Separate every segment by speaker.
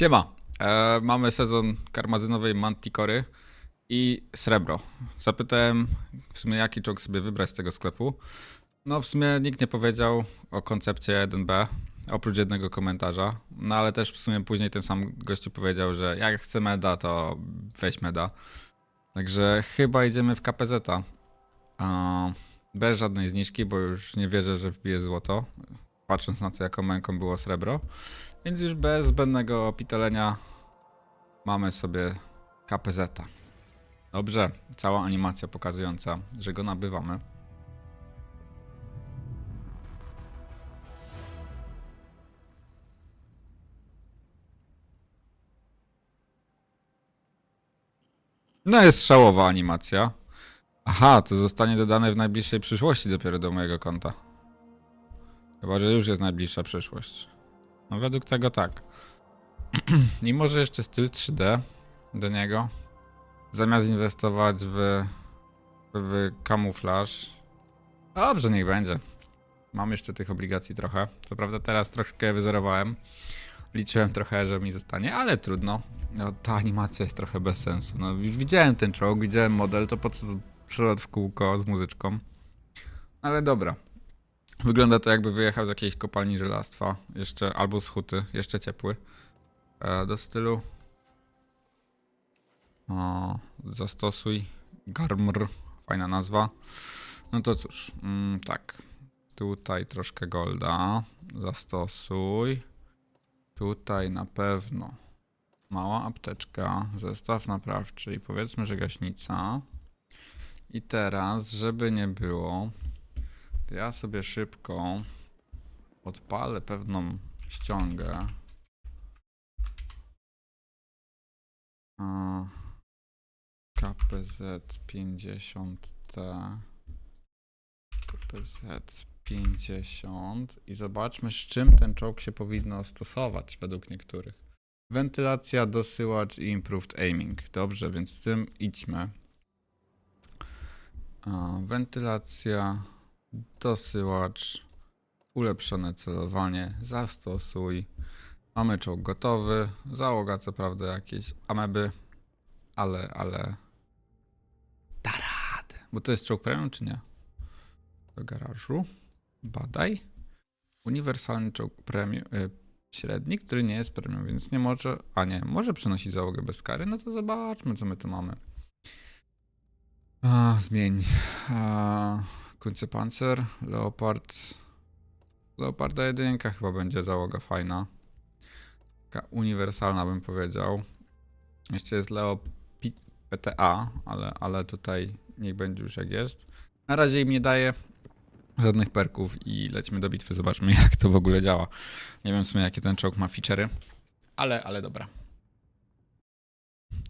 Speaker 1: Siema. E, mamy sezon karmazynowej Manticory i srebro. Zapytałem w sumie jaki czołg sobie wybrać z tego sklepu. No w sumie nikt nie powiedział o koncepcie 1B, oprócz jednego komentarza. No ale też w sumie później ten sam gościu powiedział, że jak chce meda, to weź meda. Także chyba idziemy w KPZ. A, bez żadnej zniżki, bo już nie wierzę, że wbije złoto. Patrząc na to, jaką męką było srebro. Więc już bez zbędnego pitolenia mamy sobie KPZ. -a. Dobrze, cała animacja pokazująca, że go nabywamy. No jest szałowa animacja. Aha, to zostanie dodane w najbliższej przyszłości dopiero do mojego konta. Chyba, że już jest najbliższa przyszłość. No według tego tak. I może jeszcze styl 3D do niego. Zamiast inwestować w, w kamuflaż. Dobrze, niech będzie. Mam jeszcze tych obligacji trochę. Co prawda teraz troszkę wyzerowałem. Liczyłem trochę, że mi zostanie, ale trudno. No, ta animacja jest trochę bez sensu. No, widziałem ten czołg, widziałem model, to po co przelot w kółko z muzyczką. Ale dobra. Wygląda to jakby wyjechał z jakiejś kopalni żelastwa, jeszcze albo z huty, jeszcze ciepły. E, do stylu. O, zastosuj Garmr, fajna nazwa. No to cóż, mm, tak. Tutaj troszkę golda. Zastosuj. Tutaj na pewno mała apteczka, zestaw naprawczy i powiedzmy, że gaśnica. I teraz, żeby nie było, ja sobie szybko odpalę pewną ściągę. KPZ 50T KPZ 50 i zobaczmy z czym ten czołg się powinno stosować według niektórych. Wentylacja, dosyłacz i improved aiming. Dobrze, więc z tym idźmy. A, wentylacja, dosyłacz, ulepszone celowanie, zastosuj. Mamy czołg gotowy, załoga co prawda jakieś ameby, ale, ale da radę. Bo to jest czołg premium czy nie? Do garażu, badaj. Uniwersalny czołg premium, y, średni, który nie jest premium, więc nie może, a nie, może przenosić załogę bez kary, no to zobaczmy co my tu mamy. A, zmień. A, Kunce Panzer, Leopard. Leoparda jedynka chyba będzie załoga fajna. Taka uniwersalna bym powiedział. Jeszcze jest Leo PTA, ale, ale tutaj niech będzie już jak jest. Na razie im nie daje żadnych perków i lecimy do bitwy, zobaczmy jak to w ogóle działa. Nie wiem w sumie jakie ten czołg ma feature'y, ale, ale dobra.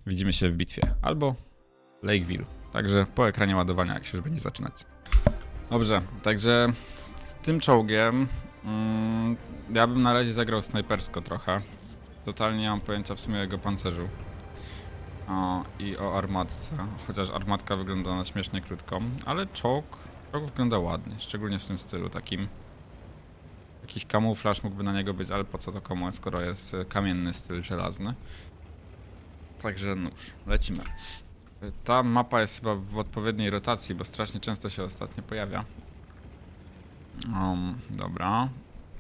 Speaker 1: Widzimy się w bitwie. Albo Lakeville. Także po ekranie ładowania, jak się już będzie zaczynać. Dobrze, także z tym czołgiem mm, ja bym na razie zagrał snajpersko trochę. Totalnie nie mam pojęcia w sumie o jego pancerzu. O, I o armatce, chociaż armatka wygląda na śmiesznie krótką, ale czołg, czołg wygląda ładnie, szczególnie w tym stylu takim. Jakiś kamuflaż mógłby na niego być, ale po co to komu, skoro jest e, kamienny styl żelazny. Także nóż, lecimy. Ta mapa jest chyba w odpowiedniej rotacji, bo strasznie często się ostatnio pojawia. Um, dobra.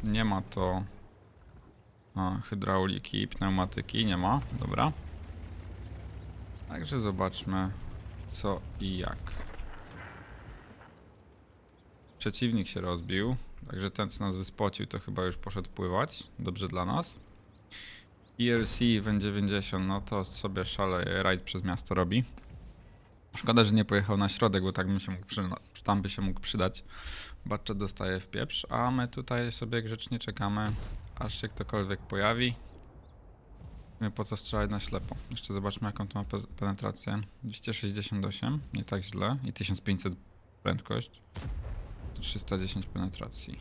Speaker 1: Nie ma to a, hydrauliki, pneumatyki, nie ma. Dobra. Także zobaczmy co i jak. Przeciwnik się rozbił, także ten co nas wyspocił to chyba już poszedł pływać. Dobrze dla nas. ELC N90, no to sobie szaleje, rajd przez miasto robi. Szkoda, że nie pojechał na środek, bo tak by się mógł przyna- tam by się mógł przydać. Batcza dostaje w pieprz, a my tutaj sobie grzecznie czekamy, aż się ktokolwiek pojawi. Nie po co strzelać na ślepo. Jeszcze zobaczmy jaką to ma pe- penetrację. 268, nie tak źle. I 1500 prędkość. 310 penetracji.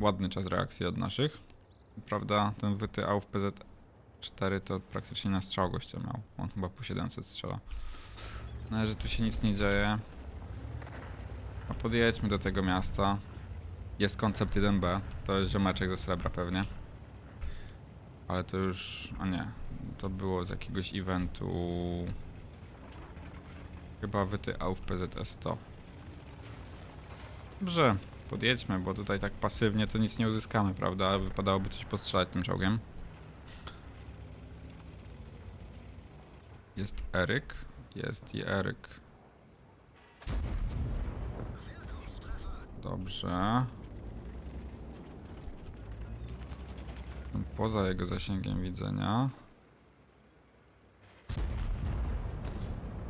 Speaker 1: Ładny czas reakcji od naszych. Prawda, ten wyty AUF PZ4 to praktycznie na strzał gościa miał. On chyba po 700 strzela. No, że tu się nic nie dzieje. A podjedźmy do tego miasta. Jest koncept 1B, to jest ziomeczek ze srebra pewnie. Ale to już, a nie, to było z jakiegoś eventu. Chyba wyty auf PZS 100. Dobrze, podjedźmy, bo tutaj tak pasywnie to nic nie uzyskamy, prawda? Wypadałoby coś postrzelać tym czołgiem. Jest Eryk, jest i Eryk. Dobrze. Poza jego zasięgiem widzenia.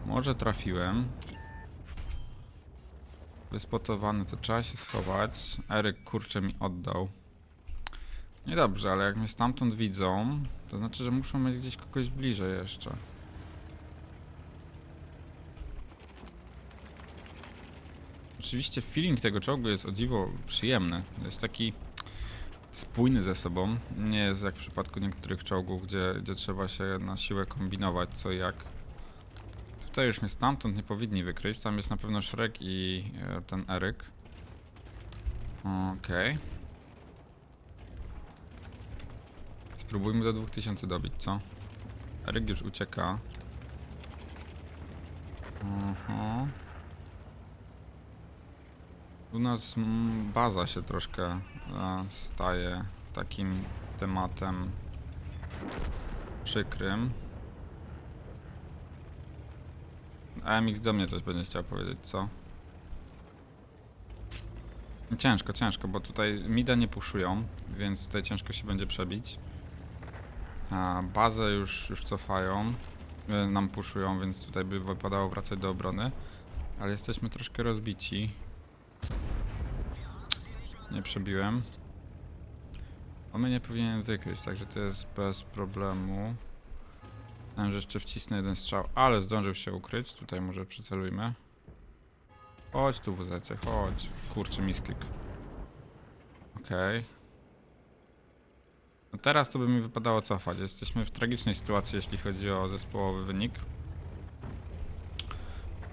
Speaker 1: Może trafiłem. Wyspotowany, to trzeba się schować. Eryk kurczę mi oddał. Niedobrze, ale jak mnie stamtąd widzą, to znaczy, że muszą mieć gdzieś kogoś bliżej jeszcze. Oczywiście feeling tego czołgu jest o dziwo przyjemny. Jest taki spójny ze sobą. Nie jest jak w przypadku niektórych czołgów, gdzie, gdzie trzeba się na siłę kombinować co i jak. Tutaj już mnie stamtąd nie powinni wykryć. Tam jest na pewno Shrek i e, ten Eryk. Okej. Spróbujmy do 2000 dobić, co? Eryk już ucieka. Aha. U nas mm, baza się troszkę staje takim tematem przykrym. AMX do mnie coś będzie chciał powiedzieć, co? Ciężko, ciężko, bo tutaj mida nie puszują, więc tutaj ciężko się będzie przebić. A bazę już, już cofają, e, nam puszują, więc tutaj by wypadało wracać do obrony. Ale jesteśmy troszkę rozbici. Nie przebiłem. Mnie nie powinien wykryć, także to jest bez problemu. Że jeszcze wcisnę jeden strzał, ale zdążył się ukryć. Tutaj może przycelujmy. Chodź tu w chodź. Kurczę, misklik. Okej. No teraz to by mi wypadało cofać. Jesteśmy w tragicznej sytuacji, jeśli chodzi o zespołowy wynik.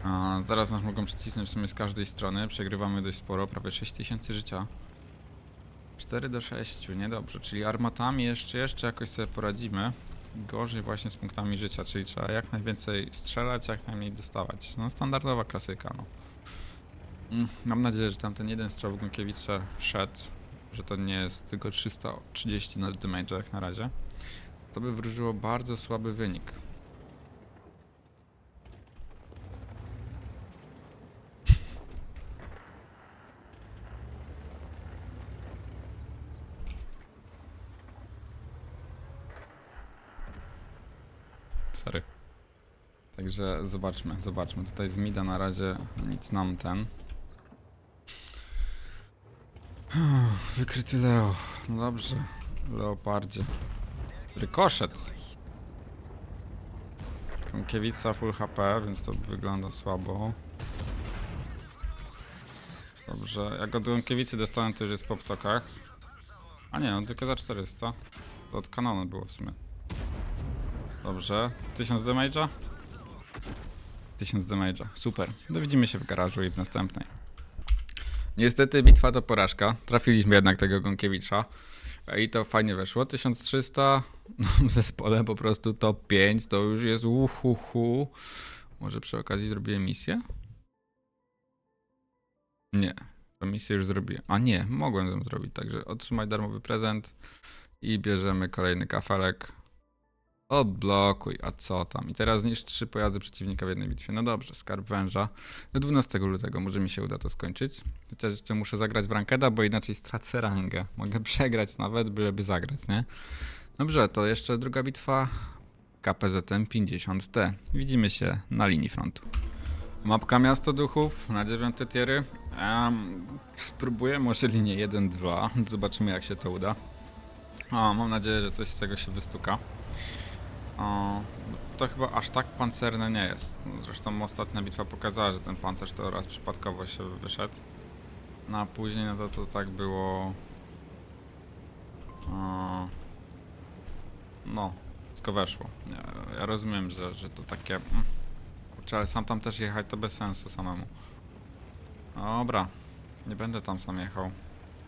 Speaker 1: A, zaraz nas mogą przycisnąć w sumie z każdej strony. Przegrywamy dość sporo, prawie 6000 życia. 4 do 6, niedobrze. Czyli armatami jeszcze, jeszcze jakoś sobie poradzimy. Gorzej właśnie z punktami życia, czyli trzeba jak najwięcej strzelać, jak najmniej dostawać. No standardowa klasyka, no. Mm, Mam nadzieję, że tam ten jeden strzał w Gąkiewice wszedł, że to nie jest tylko 330 na damage jak na razie. To by wróżyło bardzo słaby wynik. Sorry. Także zobaczmy, zobaczmy. Tutaj z Mida na razie nic nam ten. Wykryty Leo. No dobrze. Leopardzie. Rykoszet. Kąkiewica full HP, więc to wygląda słabo. Dobrze. Jak od Kąkiewicy dostałem, to już jest po ptokach. A nie, on tylko za 400. To od kanonu było w sumie. Dobrze. 1000 damage'a? 1000 damage'a. Super. No widzimy się w garażu i w następnej. Niestety bitwa to porażka. Trafiliśmy jednak tego Gąkiewicza. I to fajnie weszło. 1300 no, w zespole po prostu top 5 to już jest uhuhu. Może przy okazji zrobię misję? Nie. To misję już zrobiłem. A nie, mogłem ją zrobić. Także otrzymać darmowy prezent i bierzemy kolejny kafelek. Odblokuj, a co tam? I teraz zniszcz trzy pojazdy przeciwnika w jednej bitwie. No dobrze, skarb węża. Do 12 lutego może mi się uda to skończyć. Chociaż jeszcze muszę zagrać w rankeda, bo inaczej stracę rangę. Mogę przegrać nawet, byleby zagrać, nie? Dobrze, to jeszcze druga bitwa. KPZM 50T. Widzimy się na linii frontu. Mapka Miasto Duchów na dziewiąte tiery. Um, spróbuję może linię 1-2. Zobaczymy jak się to uda. O, mam nadzieję, że coś z tego się wystuka. To chyba aż tak pancerne nie jest. Zresztą ostatnia bitwa pokazała, że ten pancerz to raz przypadkowo się wyszedł. No a później no to, to tak było... No, wszystko weszło. Ja, ja rozumiem, że, że to takie... mm, Kurczę, ale sam tam też jechać to bez sensu samemu. Dobra, nie będę tam sam jechał.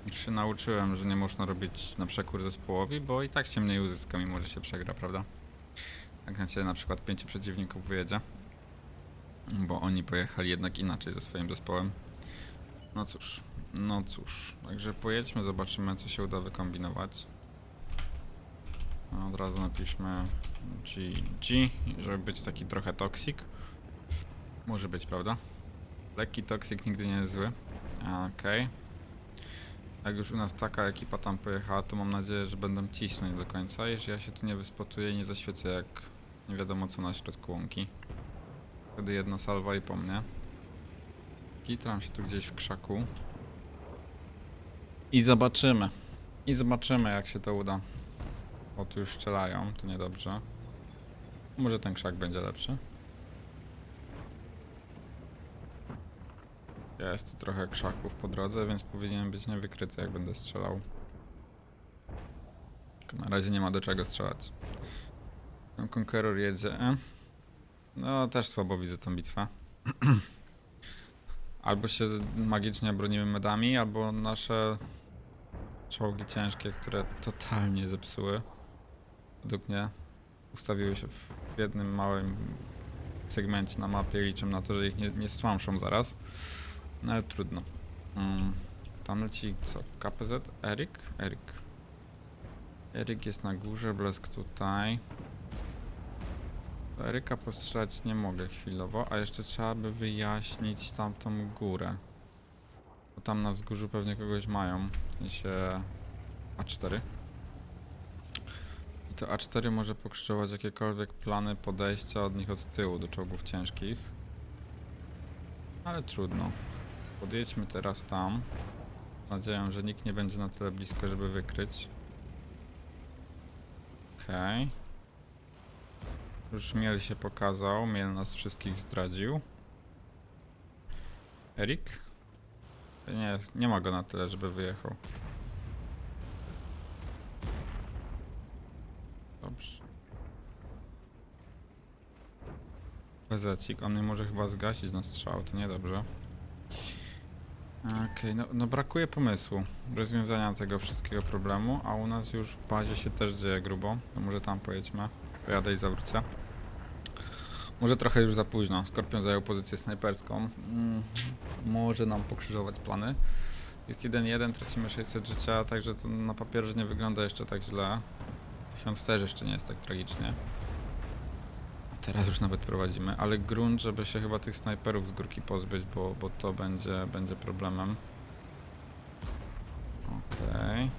Speaker 1: Już się nauczyłem, że nie można robić na przekór zespołowi, bo i tak się mniej uzyska, mimo że się przegra, prawda? Jak na ciebie na przykład pięciu przeciwników wyjedzie. Bo oni pojechali jednak inaczej ze swoim zespołem. No cóż, no cóż. Także pojedźmy, zobaczymy co się uda wykombinować. A Od razu napiszmy GG, żeby być taki trochę toksik. Może być, prawda? Lekki toksik nigdy nie jest zły. Okej. Jak już u nas taka ekipa tam pojechała, to mam nadzieję, że będą cisnąć do końca. Jeśli ja się tu nie wyspotuję i nie zaświecę jak nie wiadomo co na środku łąki. Wtedy jedna salwa i po mnie. Kitram się tu gdzieś w krzaku. I zobaczymy. I zobaczymy jak się to uda. O, tu już strzelają, to niedobrze. Może ten krzak będzie lepszy. Jest tu trochę krzaków po drodze, więc powinien być niewykryty jak będę strzelał. Tylko na razie nie ma do czego strzelać. No, Conqueror jedzie. No, też słabo widzę tą bitwę. albo się magicznie bronimy medami, albo nasze czołgi ciężkie, które totalnie zepsuły. Według mnie ustawiły się w jednym małym segmencie na mapie liczę na to, że ich nie, nie stłamszą zaraz. No ale trudno. Mm, tam leci co? KPZ? Erik? Erik. Erik jest na górze, Blesk tutaj. Do Eryka postrzelać nie mogę chwilowo, a jeszcze trzeba by wyjaśnić tamtą górę. Bo tam na wzgórzu pewnie kogoś mają. W sensie A4. I to A4 może pokrzyżować jakiekolwiek plany podejścia od nich od tyłu do czołgów ciężkich. Ale trudno. Podjedźmy teraz tam. Z nadzieją, że nikt nie będzie na tyle blisko, żeby wykryć. Okej. Już Miel się pokazał, Miel nas wszystkich zdradził. Erik? Nie, nie ma go na tyle, żeby wyjechał. Dobrze. Bezecik, on mnie może chyba zgasić na strzał, to niedobrze. Okej, no, no brakuje pomysłu rozwiązania tego wszystkiego problemu, a u nas już w bazie się też dzieje grubo. To może tam pojedźmy. Pojadę i zawrócę. Może trochę już za późno. Skorpion zajął pozycję snajperską. Mm, może nam pokrzyżować plany. Jest 1-1, tracimy 600 życia, także to na papierze nie wygląda jeszcze tak źle. 1000 też jeszcze nie jest tak tragicznie. Teraz już nawet prowadzimy, ale grunt, żeby się chyba tych snajperów z górki pozbyć, bo, bo to będzie, będzie problemem. Okej.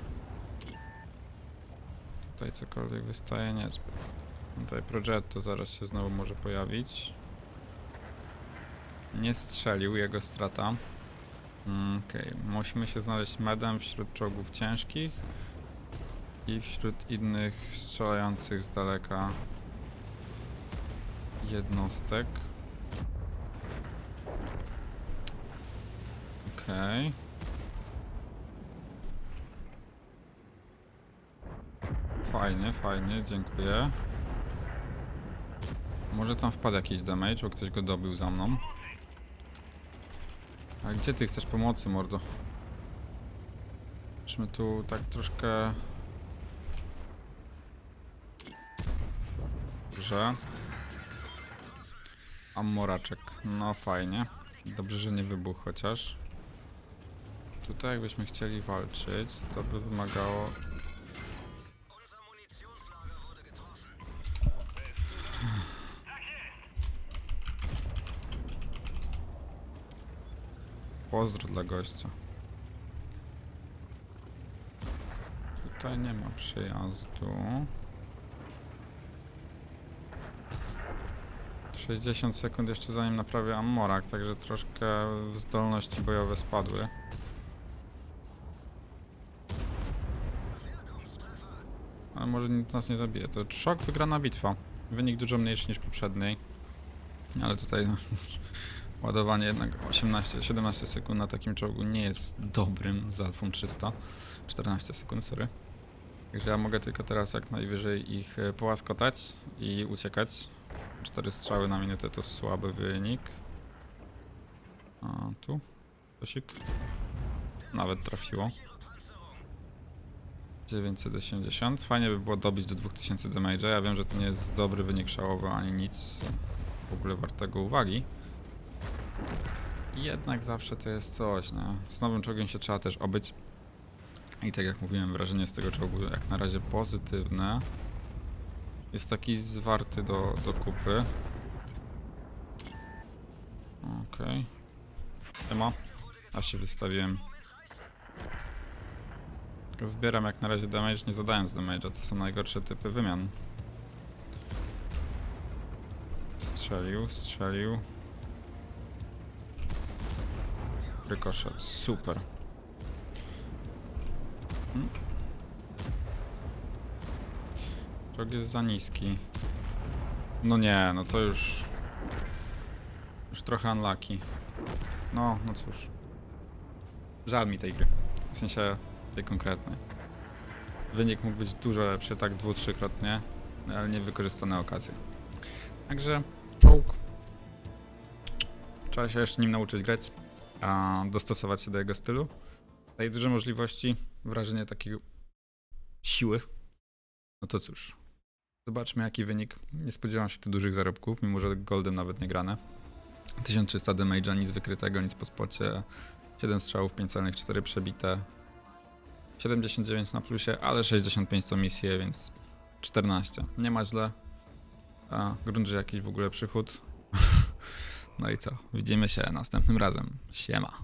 Speaker 1: Tutaj cokolwiek wystaje niezbyt. Tutaj Progetto zaraz się znowu może pojawić. Nie strzelił, jego strata. Mm, Okej, musimy się znaleźć medem wśród czołgów ciężkich i wśród innych strzelających z daleka jednostek. Okej. Fajnie, fajnie, dziękuję. Może tam wpadł jakiś damage, bo ktoś go dobił za mną. A gdzie ty chcesz pomocy, mordo? Myśmy tu tak troszkę... Dobrze. Ammoraczek. No fajnie. Dobrze, że nie wybuchł chociaż. Tutaj jakbyśmy chcieli walczyć, to by wymagało... Pozdro dla gościa. Tutaj nie ma przyjazdu. 60 sekund jeszcze zanim naprawię Ammorak, także troszkę zdolności bojowe spadły. Ale może nikt nas nie zabije. To szok wygrana bitwa. Wynik dużo mniejszy niż poprzedniej. Ale tutaj ładowanie jednak 18, 17 sekund na takim czołgu nie jest dobrym z Alfą 300. 14 sekund, sorry. Także ja mogę tylko teraz jak najwyżej ich e, połaskotać i uciekać. Cztery strzały na minutę to słaby wynik. A tu? Kosik? Nawet trafiło. 980. Fajnie by było dobić do 2000 damage'a. Ja wiem, że to nie jest dobry wynik szałowy ani nic w ogóle wartego uwagi. Jednak zawsze to jest coś, no. Z nowym czołgiem się trzeba też obyć. I tak jak mówiłem, wrażenie z tego czołgu jak na razie pozytywne. Jest taki zwarty do, do kupy. Okej. Okay. A się wystawiłem. Zbieram jak na razie damage, nie zadając damage'a. To są najgorsze typy wymian. Strzelił, strzelił. Rykoszet, super. Hmm. Czołg jest za niski. No nie, no to już... Już trochę unlucky. No, no cóż. Żal mi tej gry. W sensie tej konkretnej. Wynik mógł być dużo lepszy, tak dwu, trzykrotnie, ale niewykorzystane okazje. Także czołg. Trzeba się jeszcze nim nauczyć grać, a dostosować się do jego stylu. Daje duże możliwości, wrażenie takiego siły. No to cóż. Zobaczmy jaki wynik. Nie spodziewam się tu dużych zarobków, mimo że goldem nawet nie grane. 1300 damage'a, nic wykrytego, nic po spocie. 7 strzałów, 5 celnych, 4 przebite. 79 na plusie, ale 65 to misje, więc 14. Nie ma źle. A grunt, że jakiś w ogóle przychód. No i co? Widzimy się następnym razem. Siema.